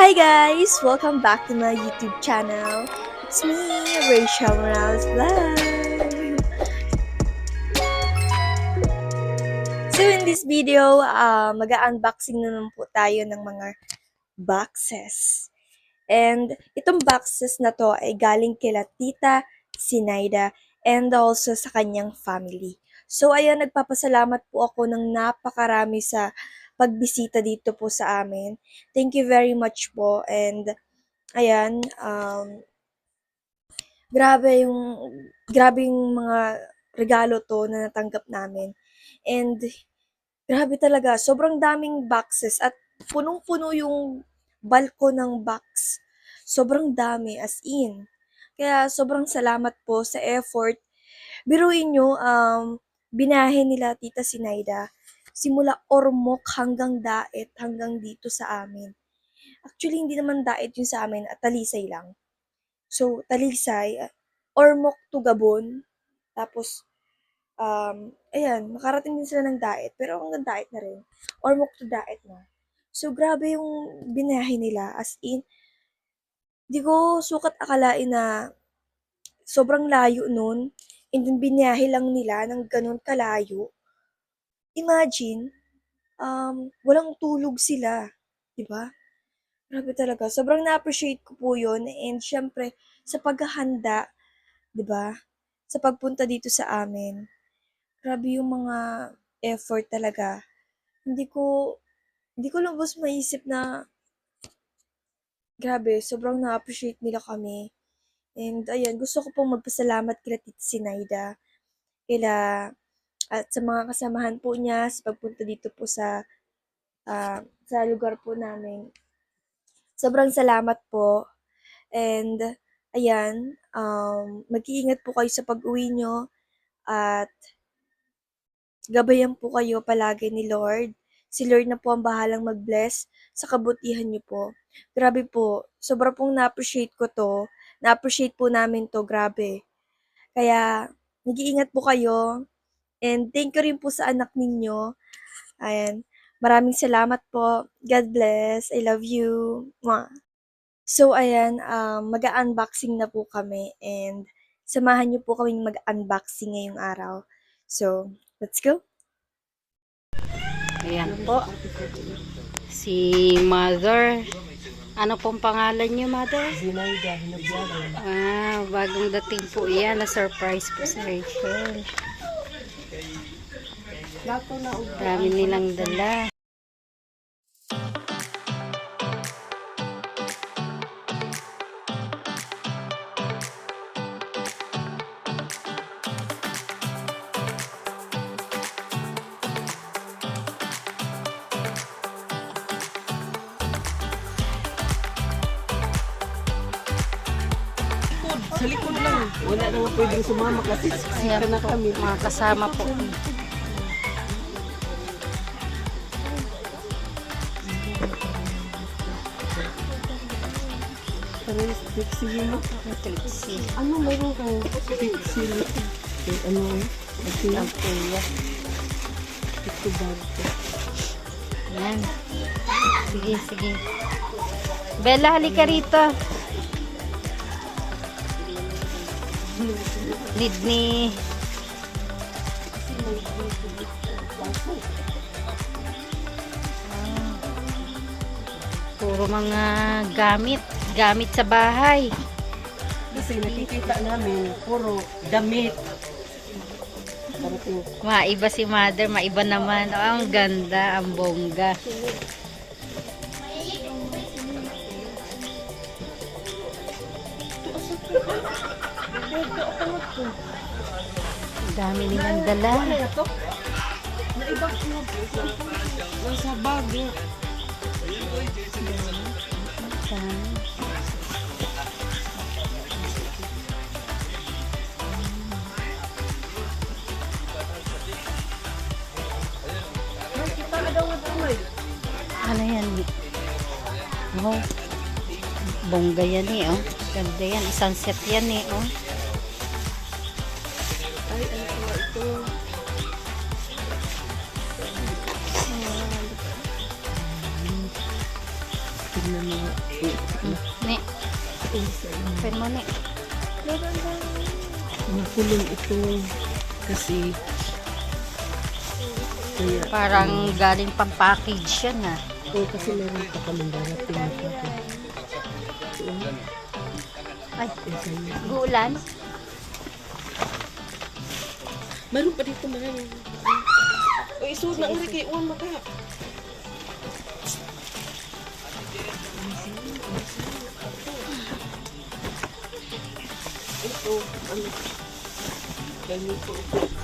Hi guys! Welcome back to my YouTube channel. It's me, Rachel Morales Vlog. So in this video, uh, mag-unboxing na naman po tayo ng mga boxes. And itong boxes na to ay galing kila Tita Sinaida and also sa kanyang family. So ayan, nagpapasalamat po ako ng napakarami sa pagbisita dito po sa amin. Thank you very much po. And, ayan, um, grabe yung, grabe yung mga regalo to na natanggap namin. And, grabe talaga, sobrang daming boxes at punong-puno yung balko ng box. Sobrang dami, as in. Kaya, sobrang salamat po sa effort. Biruin nyo, um, binahe nila Tita Sinaida simula Ormoc hanggang Daet, hanggang dito sa amin. Actually, hindi naman Daet yung sa amin, at Talisay lang. So, Talisay, uh, Ormoc to Gabon, tapos, um, ayan, makarating din sila ng Daet, pero hanggang Daet na rin. Ormoc to Daet na. So, grabe yung binahe nila, as in, di ko sukat akalain na sobrang layo nun, and then binahe lang nila ng ganun kalayo imagine, um, walang tulog sila, 'di ba? Grabe talaga, sobrang na-appreciate ko po 'yun and siyempre sa paghahanda, 'di ba? Sa pagpunta dito sa amin. Grabe yung mga effort talaga. Hindi ko hindi ko lubos maisip na grabe, sobrang na-appreciate nila kami. And ayan, gusto ko pong magpasalamat kila Tita Sinaida, kila at sa mga kasamahan po niya sa pagpunta dito po sa ah, sa lugar po namin. Sobrang salamat po. And ayan, um, mag-iingat po kayo sa pag-uwi nyo at gabayan po kayo palagi ni Lord. Si Lord na po ang bahalang mag-bless sa kabutihan niyo po. Grabe po, sobra pong na-appreciate ko to. Na-appreciate po namin to, grabe. Kaya, nag-iingat po kayo. And thank you rin po sa anak ninyo. Ayan. Maraming salamat po. God bless. I love you. Mwah. So, ayan, um, mag-unboxing na po kami and samahan niyo po kaming mag-unboxing ngayong araw. So, let's go. Ayan po. Si Mother. Ano pong pangalan niyo, Mother? Zinaida, hinagyagan. Ah, bagong dating po yan. Na-surprise po si Rachel. Dami nilang dala. Sa likod lang. Wala na nga pwedeng sumama kasi Ayan sika na kami. mga kasama po. Parang pixie yun. Trixie. Ano mayroon kang pixie? Eh, ano eh? Ito Ang kuya. ito bag ko. Ayan. Sige, sige. Bella, halika rito. Need ni... Ah. Puro mga gamit. Gamit sa bahay. Kasi nakikita namin, puro damit. Parating Maiba si mother, maiba naman. Oh, ang ganda, ang bongga. Ang dami nilang dala. Naibang Nasa bag. Ay, Oh, bongga yan eh, oh. Ganda yan. Isang set yan eh, oh. Ay, ano ba ito? tingnan mo. Inyo. pen mo ni. Mga kulong ito. Kasi, kaya, Parang galing pang package yan ah. Oh, kasi meron pa kami darating na. So, Ay, gulan. Meron pa dito mga O, isuot na nga kay Uwan maka. Ito, ano, ganito.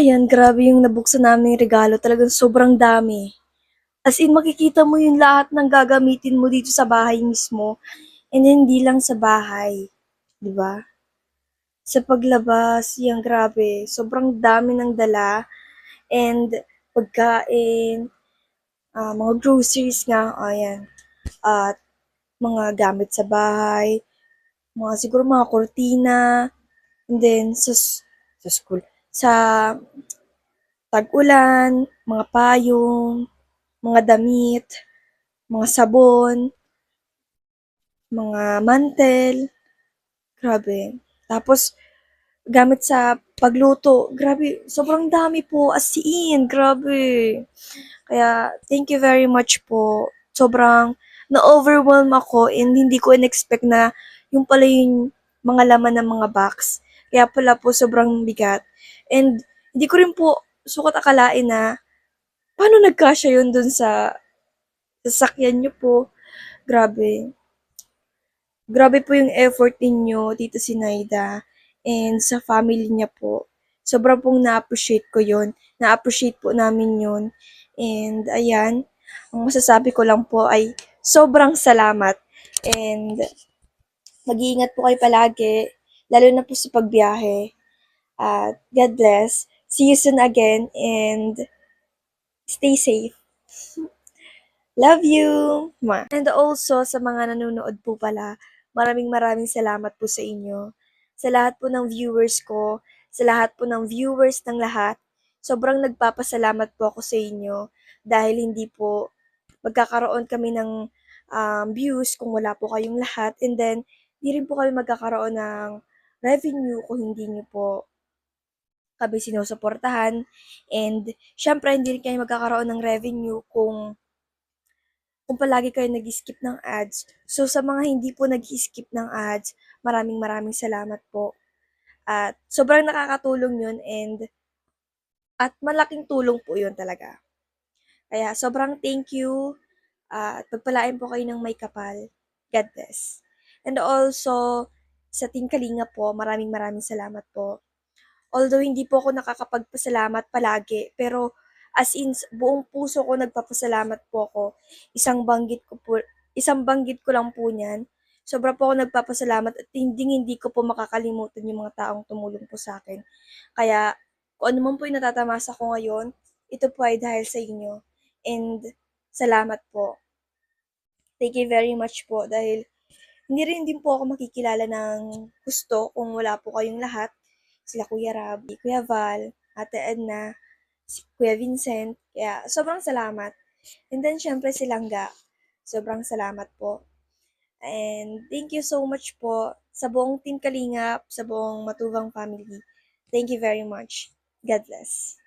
Ayan, grabe yung nabuksan naming regalo. Talagang sobrang dami. As in, makikita mo yung lahat ng gagamitin mo dito sa bahay mismo. And hindi lang sa bahay. Ba? Sa paglabas, yan grabe. Sobrang dami ng dala. And pagkain, ah, mga groceries nga, ayan. At mga gamit sa bahay, mga siguro mga kortina, and then sa, sa school, sa tag-ulan, mga payong, mga damit, mga sabon, mga mantel, grabe. Tapos, gamit sa pagluto, grabe, sobrang dami po, as in, grabe. Kaya, thank you very much po. Sobrang na-overwhelm ako and hindi ko in-expect na yung pala yung mga laman ng mga box. Kaya pala po sobrang bigat. And hindi ko rin po sukat akalain na paano nagkasya yun dun sa sasakyan nyo po. Grabe. Grabe po yung effort ninyo, Tito Sinaida, and sa family niya po. Sobrang pong na-appreciate ko yun. Na-appreciate po namin yun. And ayan, ang masasabi ko lang po ay sobrang salamat. And mag-iingat po kayo palagi, lalo na po sa pagbiyahe. At God bless. See you soon again and stay safe. Love you! Ma. And also sa mga nanonood po pala, maraming maraming salamat po sa inyo. Sa lahat po ng viewers ko, sa lahat po ng viewers ng lahat, sobrang nagpapasalamat po ako sa inyo dahil hindi po magkakaroon kami ng um, views kung wala po kayong lahat and then di rin po kami magkakaroon ng revenue kung hindi niyo po kami sinusuportahan and syempre hindi kayo magkakaroon ng revenue kung kung palagi kayo nag-skip ng ads. So, sa mga hindi po nag-skip ng ads, maraming maraming salamat po. At sobrang nakakatulong yun and at malaking tulong po yun talaga. Kaya sobrang thank you at pagpalain po kayo ng may kapal. God bless. And also, sa Team Kalinga po, maraming maraming salamat po. Although hindi po ako nakakapagpasalamat palagi, pero as in buong puso ko nagpapasalamat po ako. Isang banggit ko po, isang banggit ko lang po niyan. Sobra po ako nagpapasalamat at hindi hindi ko po makakalimutan yung mga taong tumulong po sa akin. Kaya kung ano man po yung natatamasa ko ngayon, ito po ay dahil sa inyo. And salamat po. Thank you very much po dahil hindi rin din po ako makikilala ng gusto kung wala po kayong lahat sila Kuya Rab, Kuya Val, Ate Edna, si Kuya Vincent. Kaya sobrang salamat. And then syempre si Langga. Sobrang salamat po. And thank you so much po sa buong Team Kalingap, sa buong Matubang family. Thank you very much. God bless.